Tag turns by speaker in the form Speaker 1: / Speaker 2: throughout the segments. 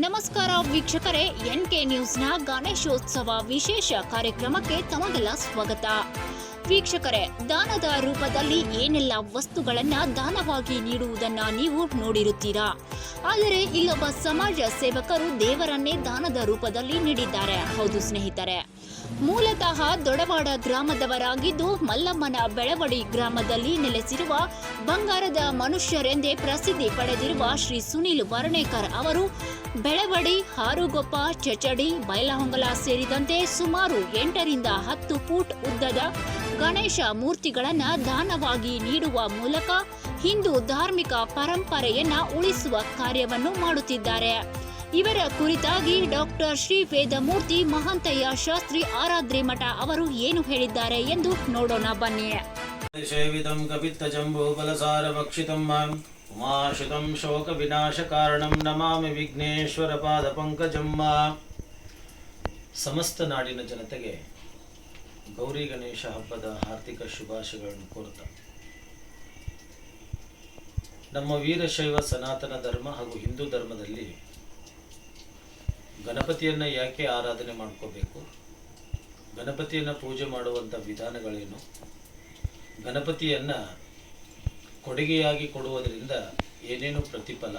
Speaker 1: ನಮಸ್ಕಾರ ವೀಕ್ಷಕರೇ, N K ನ್ಯೂಸ್ನ Ganeshotsav ವಿಶೇಷ ಕಾರ್ಯಕ್ರಮಕ್ಕೆ ತಮಗೆಲ್ಲ ಸ್ವಾಗತ. ವೀಕ್ಷಕರೇ, ದಾನದ ರೂಪದಲ್ಲಿ ಏನೆಲ್ಲ ವಸ್ತುಗಳನ್ನ ದಾನವಾಗಿ ನೀಡುವುದನ್ನ ನೀವು ನೋಡಿರುತ್ತೀರಾ? ಆದರೆ ಇಲ್ಲೊಬ್ಬ ಸಮಾಜ ಸೇವಕರು ದೇವರನ್ನೇ ದಾನದ ರೂಪದಲ್ಲಿ ನೀಡಿದ್ದಾರೆ. ಹೌದು ಸ್ನೇಹಿತರೆ. ಮೂಲತಃ ದೊಡವಾಡ ಗ್ರಾಮದವರಾಗಿದ್ದು ಮಲ್ಲಮ್ಮನ ಬೆಳವಡಿ ಗ್ರಾಮದಲ್ಲಿ ನೆಲೆಸಿರುವ ಬಂಗಾರದ ಮನುಷ್ಯರೆಂದೇ ಪ್ರಸಿದ್ಧಿ ಪಡೆದಿರುವ ಶ್ರೀ ಸುನೀಲ್ ವರ್ಣೇಕರ್ ಅವರು ಬೆಳವಡಿ, ಹಾರುಗೊಪ್ಪ, ಚಚಡಿ, ಬೈಲಹೊಂಗಲ ಸೇರಿದಂತೆ ಸುಮಾರು ಎಂಟರಿಂದ ಹತ್ತು ಫೂಟ್ ಉದ್ದದ ಗಣೇಶ ಮೂರ್ತಿಗಳನ್ನು ದಾನವಾಗಿ ನೀಡುವ ಮೂಲಕ ಹಿಂದೂ ಧಾರ್ಮಿಕ ಪರಂಪರೆಯನ್ನು ಉಳಿಸುವ ಕಾರ್ಯವನ್ನು ಮಾಡುತ್ತಿದ್ದಾರೆ. ಇವರ ಕುರಿತಾಗಿ ಡಾಕ್ಟರ್ ಶ್ರೀ ವೇದಮೂರ್ತಿ ಮಹಾಂತಯ್ಯ ಶಾಸ್ತ್ರಿ ಆರಾಧ್ರಿ ಮಠ ಅವರು ಏನು ಹೇಳಿದ್ದಾರೆ ಎಂದು ನೋಡೋಣ ಬನ್ನಿ.
Speaker 2: ಸೇವಿತಂ ಭಕ್ಷಿತಂ ಮಾಂ ವಿನಾಶ ಕಾರಣಂ ನಮಾಮಿ ವಿಘ್ನೇಶ್ವರ ಪಾದ ಪಂಕಜಮ್ಮ ಸಮಸ್ತ ನಾಡಿನ ಜನತೆಗೆ ಗೌರಿ ಗಣೇಶ ಹಬ್ಬದ ಹಾರ್ದಿಕ ಶುಭಾಶಯಗಳನ್ನು ಕೋರುತ್ತಾ. ನಮ್ಮ ವೀರಶೈವ ಸನಾತನ ಧರ್ಮ ಹಾಗೂ ಹಿಂದೂ ಧರ್ಮದಲ್ಲಿ ಗಣಪತಿಯನ್ನು ಯಾಕೆ ಆರಾಧನೆ ಮಾಡ್ಕೋಬೇಕು? ಗಣಪತಿಯನ್ನು ಪೂಜೆ ಮಾಡುವಂಥ ವಿಧಾನಗಳೇನು? ಗಣಪತಿಯನ್ನು ಕೊಡುಗೆಯಾಗಿ ಕೊಡುವುದರಿಂದ ಏನೇನು ಪ್ರತಿಫಲ?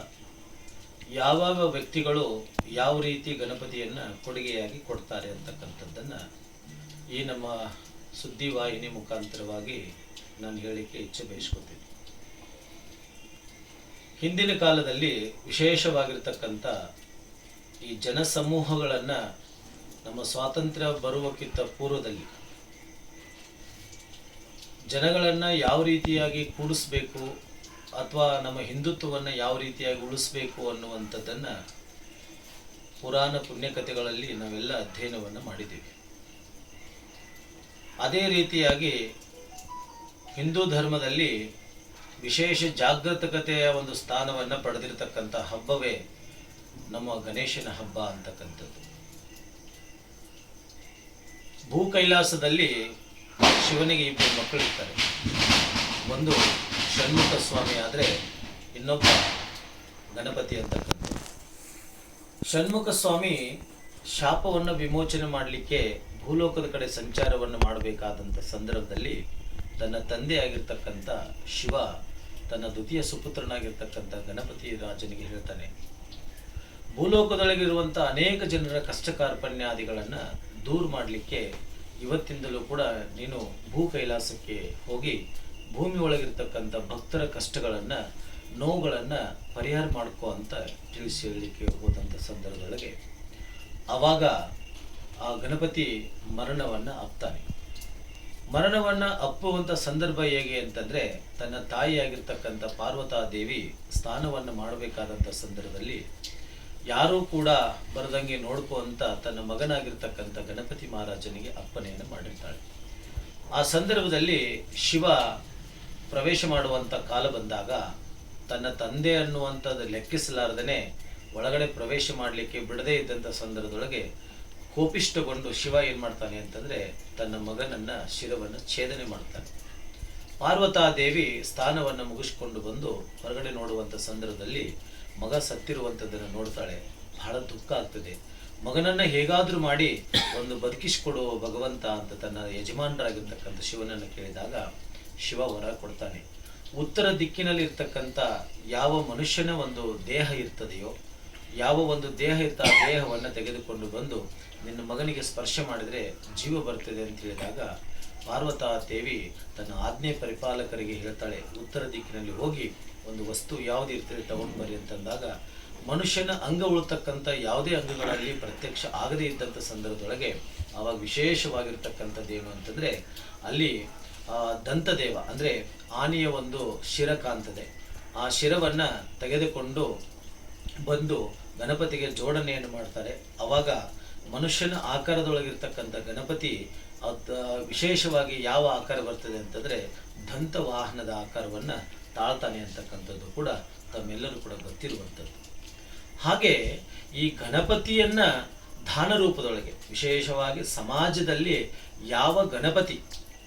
Speaker 2: ಯಾವಾಗ ವ್ಯಕ್ತಿಗಳು ಯಾವ ರೀತಿ ಗಣಪತಿಯನ್ನು ಕೊಡುಗೆಯಾಗಿ ಕೊಡ್ತಾರೆ ಅಂತಕ್ಕಂಥದ್ದನ್ನು ಈ ನಮ್ಮ ಸುದ್ದಿವಾಹಿನಿ ಮುಖಾಂತರವಾಗಿ ನಾನು ಹೇಳಿಕೆ ಇಚ್ಛೆ ಬಯಸ್ಕೊತೀನಿ. ಹಿಂದಿನ ಕಾಲದಲ್ಲಿ ವಿಶೇಷವಾಗಿರ್ತಕ್ಕಂಥ ಈ ಜನಸಮೂಹಗಳನ್ನು ನಮ್ಮ ಸ್ವಾತಂತ್ರ್ಯ ಬರುವಕ್ಕಿಂತ ಪೂರ್ವದಲ್ಲಿ ಜನಗಳನ್ನು ಯಾವ ರೀತಿಯಾಗಿ ಕೂಡಿಸ್ಬೇಕು ಅಥವಾ ನಮ್ಮ ಹಿಂದುತ್ವವನ್ನು ಯಾವ ರೀತಿಯಾಗಿ ಉಳಿಸ್ಬೇಕು ಅನ್ನುವಂಥದ್ದನ್ನು ಪುರಾಣ ಪುಣ್ಯಕಥೆಗಳಲ್ಲಿ ನಾವೆಲ್ಲ ಅಧ್ಯಯನವನ್ನು ಮಾಡಿದ್ದೀವಿ. ಅದೇ ರೀತಿಯಾಗಿ ಹಿಂದೂ ಧರ್ಮದಲ್ಲಿ ವಿಶೇಷ ಜಾಗೃತಕತೆಯ ಒಂದು ಸ್ಥಾನವನ್ನು ಪಡೆದಿರತಕ್ಕಂಥ ಹಬ್ಬವೇ ನಮ್ಮ ಗಣೇಶನ ಹಬ್ಬ ಅಂತಕ್ಕಂಥದ್ದು. ಭೂ ಕೈಲಾಸದಲ್ಲಿ ಶಿವನಿಗೆ ಇಬ್ಬರು ಮಕ್ಕಳಿರ್ತಾರೆ. ಒಂದು ಷಣ್ಮುಖ ಸ್ವಾಮಿ ಆದರೆ ಇನ್ನೊಬ್ಬ ಗಣಪತಿ ಅಂತಕ್ಕಂಥದ್ದು. ಷಣ್ಮುಖ ಸ್ವಾಮಿ ಶಾಪವನ್ನು ವಿಮೋಚನೆ ಮಾಡಲಿಕ್ಕೆ ಭೂಲೋಕದ ಕಡೆ ಸಂಚಾರವನ್ನು ಮಾಡಬೇಕಾದಂಥ ಸಂದರ್ಭದಲ್ಲಿ ತನ್ನ ತಂದೆಯಾಗಿರ್ತಕ್ಕಂಥ ಶಿವ ತನ್ನ ದ್ವಿತೀಯ ಸುಪುತ್ರನಾಗಿರ್ತಕ್ಕಂಥ ಗಣಪತಿ ರಾಜನಿಗೆ ಹೇಳ್ತಾನೆ ಭೂಲೋಕದೊಳಗಿರುವಂಥ ಅನೇಕ ಜನರ ಕಷ್ಟ ಕಾರ್ಪಣ್ಯಾದಿಗಳನ್ನು ದೂರ ಮಾಡಲಿಕ್ಕೆ ಇವತ್ತಿಂದಲೂ ಕೂಡ ನೀನು ಭೂ ಕೈಲಾಸಕ್ಕೆ ಹೋಗಿ ಭೂಮಿ ಒಳಗಿರ್ತಕ್ಕಂಥ ಭಕ್ತರ ಕಷ್ಟಗಳನ್ನು, ನೋವುಗಳನ್ನು ಪರಿಹಾರ ಮಾಡ್ಕೋ ಅಂತ ತಿಳಿಸಿ ಹೇಳಲಿಕ್ಕೆ ಹೋದಂಥ ಸಂದರ್ಭದೊಳಗೆ ಆವಾಗ ಆ ಗಣಪತಿ ಮರಣವನ್ನು ಅಪ್ತಾನೆ. ಮರಣವನ್ನು ಅಪ್ಪುವಂಥ ಸಂದರ್ಭ ಹೇಗೆ ಅಂತಂದರೆ ತನ್ನ ತಾಯಿಯಾಗಿರ್ತಕ್ಕಂಥ ಪಾರ್ವತಾ ದೇವಿ ಸ್ನಾನವನ್ನು ಮಾಡಬೇಕಾದಂಥ ಸಂದರ್ಭದಲ್ಲಿ ಯಾರೂ ಕೂಡ ಬರದಂಗೆ ನೋಡ್ಕೋ ಅಂತ ತನ್ನ ಮಗನಾಗಿರ್ತಕ್ಕಂಥ ಗಣಪತಿ ಮಹಾರಾಜನಿಗೆ ಅಪ್ಪನೆಯನ್ನು ಮಾಡಿರ್ತಾಳೆ. ಆ ಸಂದರ್ಭದಲ್ಲಿ ಶಿವ ಪ್ರವೇಶ ಮಾಡುವಂಥ ಕಾಲ ಬಂದಾಗ ತನ್ನ ತಂದೆ ಅನ್ನುವಂಥದ್ದು ಲೆಕ್ಕಿಸಲಾರ್ದೇ ಒಳಗಡೆ ಪ್ರವೇಶ ಮಾಡಲಿಕ್ಕೆ ಬಿಡದೇ ಇದ್ದಂಥ ಸಂದರ್ಭದೊಳಗೆ ಕೋಪಿಷ್ಟಗೊಂಡು ಶಿವ ಏನು ಮಾಡ್ತಾನೆ ಅಂತಂದರೆ ತನ್ನ ಮಗನನ್ನು ಶಿರವನ್ನು ಛೇದನೆ ಮಾಡ್ತಾನೆ. ಪಾರ್ವತಾ ದೇವಿ ಸ್ಥಾನವನ್ನು ಮುಗಿಸ್ಕೊಂಡು ಬಂದು ಹೊರಗಡೆ ನೋಡುವಂಥ ಸಂದರ್ಭದಲ್ಲಿ ಮಗ ಸತ್ತಿರುವಂಥದ್ದನ್ನು ನೋಡ್ತಾಳೆ. ಬಹಳ ದುಃಖ ಆಗ್ತದೆ. ಮಗನನ್ನು ಹೇಗಾದರೂ ಮಾಡಿ ಒಂದು ಬದುಕಿಸಿಕೊಡುವ ಭಗವಂತ ಅಂತ ತನ್ನ ಯಜಮಾನರಾಗಿರ್ತಕ್ಕಂಥ ಶಿವನನ್ನು ಕೇಳಿದಾಗ ಶಿವ ವರ ಕೊಡ್ತಾನೆ. ಉತ್ತರ ದಿಕ್ಕಿನಲ್ಲಿ ಇರ್ತಕ್ಕಂಥ ಯಾವ ಮನುಷ್ಯನ ಒಂದು ದೇಹ ಇರ್ತದೆಯೋ, ಯಾವ ಒಂದು ದೇಹ ಇರ್ತ ಆ ದೇಹವನ್ನು ತೆಗೆದುಕೊಂಡು ಬಂದು ನಿನ್ನ ಮಗನಿಗೆ ಸ್ಪರ್ಶ ಮಾಡಿದರೆ ಜೀವ ಬರ್ತದೆ ಅಂತ ಹೇಳಿದಾಗ ಪಾರ್ವತಾ ದೇವಿ ತನ್ನ ಆಜ್ಞೆ ಪರಿಪಾಲಕರಿಗೆ ಹೇಳ್ತಾಳೆ. ಉತ್ತರ ದಿಕ್ಕಿನಲ್ಲಿ ಹೋಗಿ ಒಂದು ವಸ್ತು ಯಾವುದು ಇರ್ತದೆ ತಗೊಂಡು ಬರ್ರಿ ಅಂತಂದಾಗ ಮನುಷ್ಯನ ಅಂಗ ಉಳ್ತಕ್ಕಂಥ ಯಾವುದೇ ಅಂಗಗಳಲ್ಲಿ ಪ್ರತ್ಯಕ್ಷ ಆಗದೇ ಇದ್ದಂಥ ಸಂದರ್ಭದೊಳಗೆ ಆವಾಗ ವಿಶೇಷವಾಗಿರ್ತಕ್ಕಂಥದ್ದು ಏನು ಅಂತಂದರೆ ಅಲ್ಲಿ ದಂತದೇವ, ಅಂದರೆ ಆನೆಯ ಒಂದು ಶಿರ ಕಾಣ್ತದೆ. ಆ ಶಿರವನ್ನು ತೆಗೆದುಕೊಂಡು ಬಂದು ಗಣಪತಿಗೆ ಜೋಡಣೆಯನ್ನು ಮಾಡ್ತಾರೆ. ಅವಾಗ ಮನುಷ್ಯನ ಆಕಾರದೊಳಗಿರ್ತಕ್ಕಂಥ ಗಣಪತಿ ವಿಶೇಷವಾಗಿ ಯಾವ ಆಕಾರ ಬರ್ತದೆ ಅಂತಂದರೆ ದಂತ ವಾಹನದ ಆಕಾರವನ್ನು ತಾಳ್ತಾನೆ ಅಂತಕ್ಕಂಥದ್ದು ಕೂಡ ತಮ್ಮೆಲ್ಲರೂ ಕೂಡ ಗೊತ್ತಿರುವಂಥದ್ದು. ಹಾಗೆ ಈ ಗಣಪತಿಯನ್ನ ದಾನ ರೂಪದೊಳಗೆ, ವಿಶೇಷವಾಗಿ ಸಮಾಜದಲ್ಲಿ ಯಾವ ಗಣಪತಿ,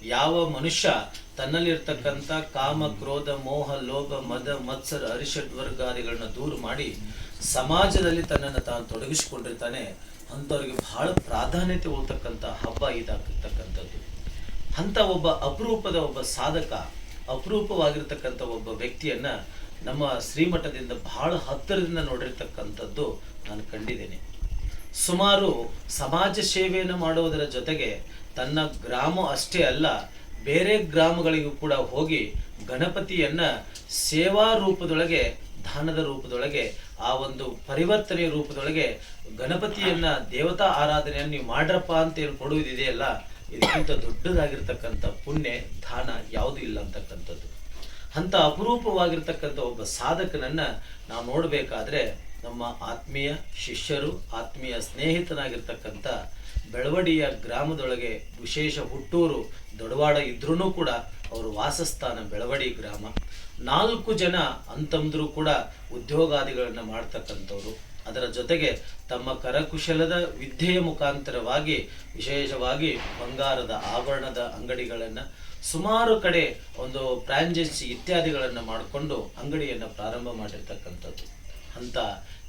Speaker 2: ಯಾವ ಮನುಷ್ಯ ತನ್ನಲ್ಲಿರ್ತಕ್ಕಂಥ ಕಾಮ, ಕ್ರೋಧ, ಮೋಹ, ಲೋಭ, ಮದ, ಮತ್ಸರ, ಅರಿಷಡ್ ವರ್ಗಾದಿಗಳನ್ನ ದೂರ ಮಾಡಿ ಸಮಾಜದಲ್ಲಿ ತನ್ನನ್ನು ತಾನು ತೊಡಗಿಸಿಕೊಂಡಿರ್ತಾನೆ, ಅಂಥವ್ರಿಗೆ ಬಹಳ ಪ್ರಾಧಾನ್ಯತೆ ಹೋಗ್ತಕ್ಕಂಥ ಹಬ್ಬ ಇದಾಗಿರ್ತಕ್ಕಂಥದ್ದು. ಅಂಥ ಒಬ್ಬ ಅಪರೂಪದ ಒಬ್ಬ ಸಾಧಕ ಅಪರೂಪವಾಗಿರ್ತಕ್ಕಂಥ ಒಬ್ಬ ವ್ಯಕ್ತಿಯನ್ನ ನಮ್ಮ ಶ್ರೀಮಠದಿಂದ ಬಹಳ ಹತ್ತಿರದಿಂದ ನೋಡಿರ್ತಕ್ಕಂಥದ್ದು ನಾನು ಕಂಡಿದ್ದೇನೆ. ಸುಮಾರು ಸಮಾಜ ಸೇವೆಯನ್ನು ಮಾಡುವುದರ ಜೊತೆಗೆ ತನ್ನ ಗ್ರಾಮ ಅಷ್ಟೇ ಅಲ್ಲ, ಬೇರೆ ಗ್ರಾಮಗಳಿಗೂ ಕೂಡ ಹೋಗಿ ಗಣಪತಿಯನ್ನ ಸೇವಾ ರೂಪದೊಳಗೆ, ದಾನದ ರೂಪದೊಳಗೆ, ಆ ಒಂದು ಪರಿವರ್ತನೆ ರೂಪದೊಳಗೆ ಗಣಪತಿಯನ್ನ ದೇವತಾ ಆರಾಧನೆಯನ್ನು ನೀವು ಮಾಡ್ರಪ್ಪ ಅಂತ ಏನು ಕೊಡುವುದಿದೆಯಲ್ಲ ಇದಕ್ಕಿಂತ ದೊಡ್ಡದಾಗಿರ್ತಕ್ಕಂಥ ಪುಣ್ಯ, ದಾನ ಯಾವುದೂ ಇಲ್ಲ ಅಂತಕ್ಕಂಥದ್ದು. ಅಂತ ಅಪರೂಪವಾಗಿರ್ತಕ್ಕಂಥ ಒಬ್ಬ ಸಾಧಕನನ್ನ ನಾವು ನೋಡಬೇಕಾದ್ರೆ ನಮ್ಮ ಆತ್ಮೀಯ ಶಿಷ್ಯರು, ಆತ್ಮೀಯ ಸ್ನೇಹಿತನಾಗಿರ್ತಕ್ಕಂಥ ಬೆಳವಡಿಯ ಗ್ರಾಮದೊಳಗೆ ವಿಶೇಷ ಹುಟ್ಟೂರು ದೊಡವಾಡ ಇದ್ರೂ ಕೂಡ ಅವರು ವಾಸಸ್ಥಾನ ಬೆಳವಡಿ ಗ್ರಾಮ. ನಾಲ್ಕು ಜನ ಅಂತಂದ್ರೂ ಕೂಡ ಉದ್ಯೋಗಾದಿಗಳನ್ನು ಮಾಡ್ತಕ್ಕಂಥವ್ರು. ಅದರ ಜೊತೆಗೆ ತಮ್ಮ ಕರಕುಶಲದ ವಿದ್ಯೆಯ ಮುಖಾಂತರವಾಗಿ, ವಿಶೇಷವಾಗಿ ಬಂಗಾರದ ಆಭರಣದ ಅಂಗಡಿಗಳನ್ನು ಸುಮಾರು ಕಡೆ ಒಂದು ಫ್ರಾಂಚೈಸಿ ಇತ್ಯಾದಿಗಳನ್ನು ಮಾಡಿಕೊಂಡು ಅಂಗಡಿಯನ್ನು ಪ್ರಾರಂಭ ಮಾಡಿರ್ತಕ್ಕಂಥದ್ದು. ಅಂತ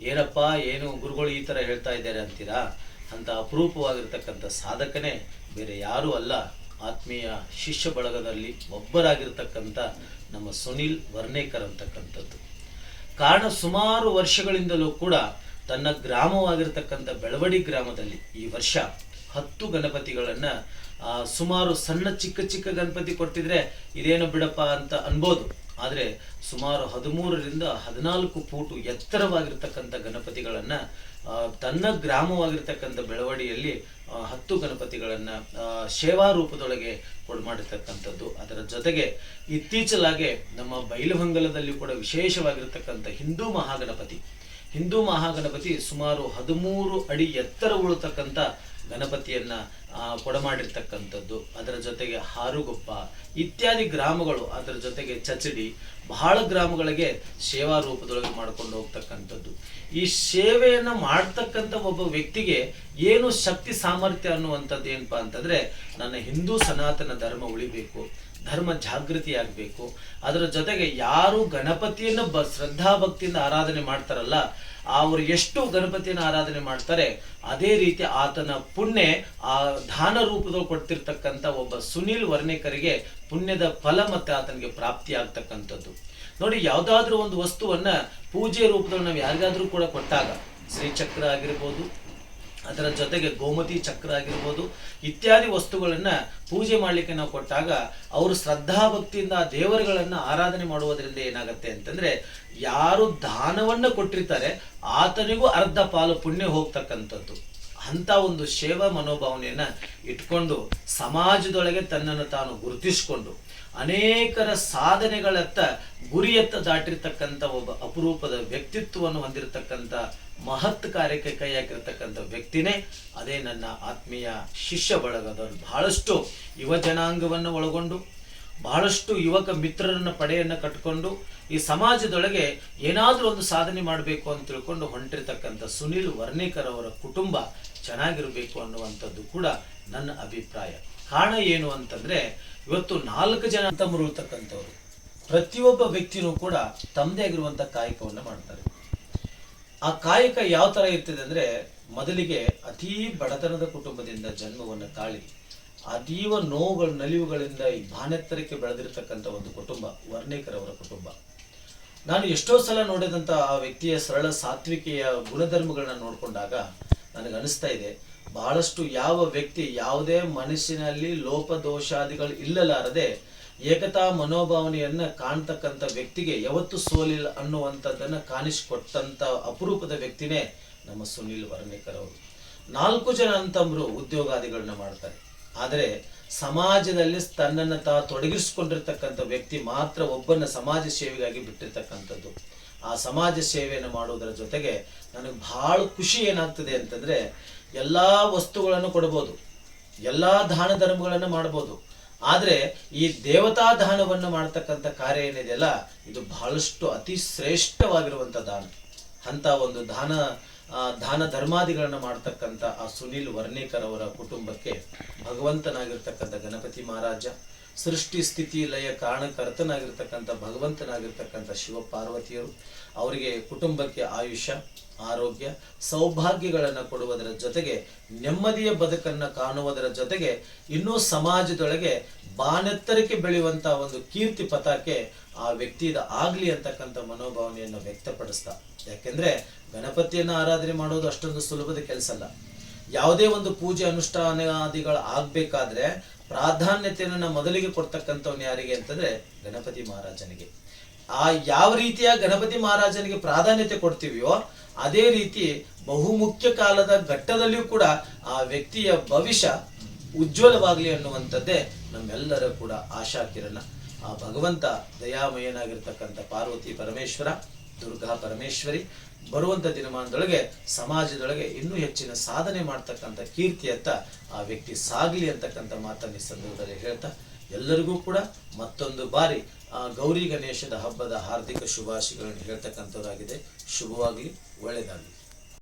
Speaker 2: ಏನಪ್ಪ ಏನು ಗುರುಗಳು ಈ ಥರ ಹೇಳ್ತಾ ಇದ್ದಾರೆ ಅಂತೀರಾ? ಅಂತ ಅಪರೂಪವಾಗಿರ್ತಕ್ಕಂಥ ಸಾಧಕನೇ ಬೇರೆ ಯಾರೂ ಅಲ್ಲ. ಆತ್ಮೀಯ ಶಿಷ್ಯ ಬಳಗದಲ್ಲಿ ಒಬ್ಬರಾಗಿರ್ತಕ್ಕಂಥ ನಮ್ಮ ಸುನಿಲ್ ವರ್ಣೇಕರ್ ಅಂತಕ್ಕಂಥದ್ದು. ಕಾರಣ ಸುಮಾರು ವರ್ಷಗಳಿಂದಲೂ ಕೂಡ ತನ್ನ ಗ್ರಾಮವಾಗಿರ್ತಕ್ಕಂಥ ಬೆಳವಡಿ ಗ್ರಾಮದಲ್ಲಿ ಈ ವರ್ಷ ಹತ್ತು ಗಣಪತಿಗಳನ್ನು ಸುಮಾರು ಸಣ್ಣ ಚಿಕ್ಕ ಚಿಕ್ಕ ಗಣಪತಿ ಕೊಡ್ತಿದ್ರೆ ಇದೇನು ಬಿಡಪ್ಪ ಅಂತ ಅನ್ಬೋದು. ಆದರೆ ಸುಮಾರು ಹದಿಮೂರರಿಂದ ಹದಿನಾಲ್ಕು ಫೂಟು ಎತ್ತರವಾಗಿರ್ತಕ್ಕಂಥ ಗಣಪತಿಗಳನ್ನು ತನ್ನ ಗ್ರಾಮವಾಗಿರ್ತಕ್ಕಂಥ ಬೆಳವಡಿಯಲ್ಲಿ ಹತ್ತು ಗಣಪತಿಗಳನ್ನು ಸೇವಾ ರೂಪದೊಳಗೆ ಕೊಡ್ ಮಾಡಿರ್ತಕ್ಕಂಥದ್ದು. ಅದರ ಜೊತೆಗೆ ಇತ್ತೀಚಲಾಗೆ ನಮ್ಮ ಬೈಲಹೊಂಗಲದಲ್ಲಿ ಕೂಡ ವಿಶೇಷವಾಗಿರ್ತಕ್ಕಂಥ ಹಿಂದೂ ಮಹಾಗಣಪತಿ ಹಿಂದೂ ಮಹಾಗಣಪತಿ ಸುಮಾರು ಹದಿಮೂರು ಅಡಿ ಎತ್ತರ ಉಳತಕ್ಕಂಥ ಗಣಪತಿಯನ್ನ ಕೊಡಮಾಡಿರ್ತಕ್ಕಂಥದ್ದು. ಅದರ ಜೊತೆಗೆ ಹಾರುಗೊಪ್ಪ, ಇತ್ಯಾದಿ ಗ್ರಾಮಗಳು ಅದರ ಜೊತೆಗೆ ಚಚಡಿ, ಬಹಳ ಗ್ರಾಮಗಳಿಗೆ ಸೇವಾ ರೂಪದೊಳಗೆ ಮಾಡ್ಕೊಂಡು ಹೋಗ್ತಕ್ಕಂಥದ್ದು. ಈ ಸೇವೆಯನ್ನ ಮಾಡ್ತಕ್ಕಂಥ ಒಬ್ಬ ವ್ಯಕ್ತಿಗೆ ಏನು ಶಕ್ತಿ ಸಾಮರ್ಥ್ಯ ಅನ್ನುವಂಥದ್ದು ಏನಪ್ಪಾ ಅಂತಂದ್ರೆ, ನನ್ನ ಹಿಂದೂ ಸನಾತನ ಧರ್ಮ ಉಳಿಬೇಕು. ಧರ್ಮ ಜಾಗೃತಿ ಆಗಬೇಕು ಅದರ ಜೊತೆಗೆ ಯಾರು ಗಣಪತಿಯನ್ನು ಬ ಶ್ರದ್ಧಾ ಭಕ್ತಿಯಿಂದ ಆರಾಧನೆ ಮಾಡ್ತಾರಲ್ಲ, ಅವರು ಎಷ್ಟು ಗಣಪತಿಯನ್ನು ಆರಾಧನೆ ಮಾಡ್ತಾರೆ, ಅದೇ ರೀತಿ ಆತನ ಪುಣ್ಯ, ಆ ದಾನ ರೂಪದಲ್ಲಿ ಕೊಡ್ತಿರ್ತಕ್ಕಂಥ ಒಬ್ಬ ಸುನೀಲ್ ವರ್ಣೇಕರಿಗೆ ಪುಣ್ಯದ ಫಲ ಮತ್ತೆ ಆತನಿಗೆ ಪ್ರಾಪ್ತಿ ಆಗ್ತಕ್ಕಂಥದ್ದು ನೋಡಿ, ಯಾವುದಾದ್ರೂ ಒಂದು ವಸ್ತುವನ್ನ ಪೂಜೆ ರೂಪದಲ್ಲಿ ನಾವು ಯಾರಿಗಾದ್ರೂ ಕೂಡ ಕೊಟ್ಟಾಗ, ಶ್ರೀಚಕ್ರ ಆಗಿರ್ಬೋದು ಅದರ ಜೊತೆಗೆ ಗೋಮತಿ ಚಕ್ರ ಆಗಿರ್ಬೋದು ಇತ್ಯಾದಿ ವಸ್ತುಗಳನ್ನು ಪೂಜೆ ಮಾಡಲಿಕ್ಕೆ ನಾವು ಕೊಟ್ಟಾಗ ಅವರು ಶ್ರದ್ಧಾ ಭಕ್ತಿಯಿಂದ ಆ ದೇವರುಗಳನ್ನು ಆರಾಧನೆ ಮಾಡುವುದರಿಂದ ಏನಾಗುತ್ತೆ ಅಂತಂದರೆ ಯಾರು ದಾನವನ್ನು ಕೊಟ್ಟಿರ್ತಾರೆ ಆತನಿಗೂ ಅರ್ಧ ಪಾಲು ಪುಣ್ಯ ಹೋಗ್ತಕ್ಕಂಥದ್ದು. ಅಂಥ ಒಂದು ಸೇವಾ ಮನೋಭಾವನೆಯನ್ನು ಇಟ್ಕೊಂಡು ಸಮಾಜದೊಳಗೆ ತನ್ನನ್ನು ತಾನು ಗುರುತಿಸಿಕೊಂಡು ಅನೇಕರ ಸಾಧನೆಗಳತ್ತ ಗುರಿಯತ್ತ ದಾಟಿರ್ತಕ್ಕಂಥ ಒಬ್ಬ ಅಪರೂಪದ ವ್ಯಕ್ತಿತ್ವವನ್ನು ಹೊಂದಿರತಕ್ಕಂಥ ಮಹತ್ ಕಾರ್ಯಕ್ಕೆ ಕೈ ಹಾಕಿರ್ತಕ್ಕಂಥ ವ್ಯಕ್ತಿನೇ ಅದೇ ನನ್ನ ಆತ್ಮೀಯ ಶಿಷ್ಯ ಬಳಗದವರು ಬಹಳಷ್ಟು ಯುವ ಜನಾಂಗವನ್ನು ಒಳಗೊಂಡು, ಬಹಳಷ್ಟು ಯುವಕ ಮಿತ್ರರನ್ನ ಪಡೆಯನ್ನ ಕಟ್ಕೊಂಡು ಈ ಸಮಾಜದೊಳಗೆ ಏನಾದರೂ ಒಂದು ಸಾಧನೆ ಮಾಡಬೇಕು ಅಂತ ತಿಳ್ಕೊಂಡು ಹೊಂಟಿರ್ತಕ್ಕಂಥ ಸುನಿಲ್ ವರ್ಣೇಕರ್ ಅವರ ಕುಟುಂಬ ಚೆನ್ನಾಗಿರಬೇಕು ಅನ್ನುವಂಥದ್ದು ಕೂಡ ನನ್ನ ಅಭಿಪ್ರಾಯ. ಕಾರಣ ಏನು ಅಂತಂದ್ರೆ, ಇವತ್ತು ನಾಲ್ಕು ಜನ ಮುರುಳ್ತಕ್ಕಂಥವ್ರು ಪ್ರತಿಯೊಬ್ಬ ವ್ಯಕ್ತಿನೂ ಕೂಡ ತಮ್ಮದೇ ಆಗಿರುವಂತ ಕಾಯಕವನ್ನು ಮಾಡ್ತಾರೆ. ಆ ಕಾಯಕ ಯಾವ ಥರ ಇರ್ತದೆ ಅಂದರೆ ಮೊದಲಿಗೆ ಅತೀ ಬಡತನದ ಕುಟುಂಬದಿಂದ ಜನ್ಮವನ್ನು ತಾಳಿ ಅತೀವ ನೋವುಗಳ ನಲಿವುಗಳಿಂದ ಈ ಬಾನೆತ್ತರಕ್ಕೆ ಬೆಳೆದಿರತಕ್ಕಂಥ ಒಂದು ಕುಟುಂಬ ವರ್ಣೇಕರವರ ಕುಟುಂಬ. ನಾನು ಎಷ್ಟೋ ಸಲ ನೋಡಿದಂಥ ಆ ವ್ಯಕ್ತಿಯ ಸರಳ ಸಾತ್ವಿಕೆಯ ಗುಣಧರ್ಮಗಳನ್ನ ನೋಡಿಕೊಂಡಾಗ ನನಗೆ ಅನಿಸ್ತಾ ಇದೆ, ಬಹಳಷ್ಟು ಯಾವ ವ್ಯಕ್ತಿ ಯಾವುದೇ ಮನಸ್ಸಿನಲ್ಲಿ ಲೋಪದೋಷಾದಿಗಳು ಇಲ್ಲಲಾರದೆ ಏಕತಾ ಮನೋಭಾವನೆಯನ್ನ ಕಾಣ್ತಕ್ಕಂಥ ವ್ಯಕ್ತಿಗೆ ಯಾವತ್ತೂ ಸೋಲಿಲ್ಲ ಅನ್ನುವಂಥದ್ದನ್ನು ಕಾಣಿಸಿಕೊಟ್ಟಂತ ಅಪರೂಪದ ವ್ಯಕ್ತಿನೇ ನಮ್ಮ ಸುನಿಲ್ ವರ್ಣೇಕರ್ ಅವರು. ನಾಲ್ಕು ಜನ ಅಂತಂಬರು ಉದ್ಯೋಗಾದಿಗಳನ್ನ ಮಾಡ್ತಾರೆ. ಆದರೆ ಸಮಾಜದಲ್ಲಿ ತನ್ನನ್ನು ತಾ ತೊಡಗಿಸಿಕೊಂಡಿರ್ತಕ್ಕಂಥ ವ್ಯಕ್ತಿ ಮಾತ್ರ ಒಬ್ಬನ ಸಮಾಜ ಸೇವೆಗಾಗಿ ಬಿಟ್ಟಿರ್ತಕ್ಕಂಥದ್ದು. ಆ ಸಮಾಜ ಸೇವೆಯನ್ನು ಮಾಡುವುದರ ಜೊತೆಗೆ ನನಗೆ ಭಾಳ ಖುಷಿ ಏನಾಗ್ತದೆ ಅಂತಂದ್ರೆ ಎಲ್ಲಾ ವಸ್ತುಗಳನ್ನು ಕೊಡಬಹುದು ಎಲ್ಲಾ ದಾನ ಧರ್ಮಗಳನ್ನು ಮಾಡಬಹುದು ಆದ್ರೆ ಈ ದೇವತಾ ದಾನವನ್ನು ಮಾಡ್ತಕ್ಕಂಥ ಕಾರ್ಯ ಏನಿದೆಯಲ್ಲ, ಇದು ಬಹಳಷ್ಟು ಅತಿ ಶ್ರೇಷ್ಠವಾಗಿರುವಂತ ದಾನ. ಅಂತ ಒಂದು ದಾನ ದಾನ ಧರ್ಮಾದಿಗಳನ್ನ ಮಾಡ್ತಕ್ಕಂಥ ಆ ಸುನಿಲ್ ವರ್ಣೇಕರ್ ಅವರ ಕುಟುಂಬಕ್ಕೆ ಭಗವಂತನಾಗಿರ್ತಕ್ಕಂಥ ಗಣಪತಿ ಮಹಾರಾಜ, ಸೃಷ್ಟಿ ಸ್ಥಿತಿ ಲಯ ಕಾರಣಕರ್ತನಾಗಿರ್ತಕ್ಕಂಥ ಭಗವಂತನಾಗಿರ್ತಕ್ಕಂಥ ಶಿವ ಪಾರ್ವತಿಯರು ಅವರಿಗೆ ಕುಟುಂಬಕ್ಕೆ ಆಯುಷ್ಯ, ಆರೋಗ್ಯ, ಸೌಭಾಗ್ಯಗಳನ್ನು ಕೊಡುವುದರ ಜೊತೆಗೆ ನೆಮ್ಮದಿಯ ಬದುಕನ್ನು ಕಾಣುವುದರ ಜೊತೆಗೆ ಇನ್ನೂ ಸಮಾಜದೊಳಗೆ ಬಾನೆತ್ತರಕ್ಕೆ ಬೆಳೆಯುವಂಥ ಒಂದು ಕೀರ್ತಿ ಪಥಕ್ಕೆ ಆ ವ್ಯಕ್ತಿದ ಆಗಲಿ ಅಂತಕ್ಕಂಥ ಮನೋಭಾವನೆಯನ್ನು ವ್ಯಕ್ತಪಡಿಸ್ತಾ. ಯಾಕೆಂದರೆ ಗಣಪತಿಯನ್ನು ಆರಾಧನೆ ಮಾಡೋದು ಅಷ್ಟೊಂದು ಸುಲಭದ ಕೆಲಸ ಅಲ್ಲ. ಯಾವುದೇ ಒಂದು ಪೂಜೆ ಅನುಷ್ಠಾನಾದಿಗಳು ಆಗಬೇಕಾದ್ರೆ ಪ್ರಾಧಾನ್ಯತೆಯನ್ನು ಮೊದಲಿಗೆ ಕೊಡ್ತಕ್ಕಂಥವ್ನು ಯಾರಿಗೆ ಅಂತಂದರೆ ಗಣಪತಿ ಮಹಾರಾಜನಿಗೆ. ಆ ಯಾವ ರೀತಿಯ ಗಣಪತಿ ಮಹಾರಾಜನಿಗೆ ಪ್ರಾಧಾನ್ಯತೆ ಕೊಡ್ತೀವಿಯೋ ಅದೇ ರೀತಿ ಬಹುಮುಖ್ಯ ಕಾಲದ ಘಟ್ಟದಲ್ಲಿಯೂ ಕೂಡ ಆ ವ್ಯಕ್ತಿಯ ಭವಿಷ್ಯ ಉಜ್ವಲವಾಗಲಿ ಅನ್ನುವಂಥದ್ದೇ ನಮ್ಮೆಲ್ಲರ ಕೂಡ ಆಶಾ ಆ ಭಗವಂತ ದಯಾಮಯನಾಗಿರ್ತಕ್ಕಂಥ ಪಾರ್ವತಿ ಪರಮೇಶ್ವರ, ದುರ್ಗಾ ಪರಮೇಶ್ವರಿ ಬರುವಂಥ ದಿನಮಾನದೊಳಗೆ ಸಮಾಜದೊಳಗೆ ಇನ್ನೂ ಹೆಚ್ಚಿನ ಸಾಧನೆ ಮಾಡ್ತಕ್ಕಂಥ ಕೀರ್ತಿಯತ್ತ ಆ ವ್ಯಕ್ತಿ ಸಾಗಲಿ ಅಂತಕ್ಕಂಥ ಮಾತನ್ನು ಸಂದರ್ಭದಲ್ಲಿ ಹೇಳ್ತಾ ಎಲ್ಲರಿಗೂ ಕೂಡ ಮತ್ತೊಂದು ಬಾರಿ ಗೌರಿ ಗಣೇಶದ ಹಬ್ಬದ ಹಾರ್ದಿಕ ಶುಭಾಶಯಗಳನ್ನು ಹೇಳ್ತಕ್ಕಂಥದ್ದಾಗಿದೆ. ಶುಭವಾಗಲಿ ಒಳ್ಳೆಯದಾಗಲಿ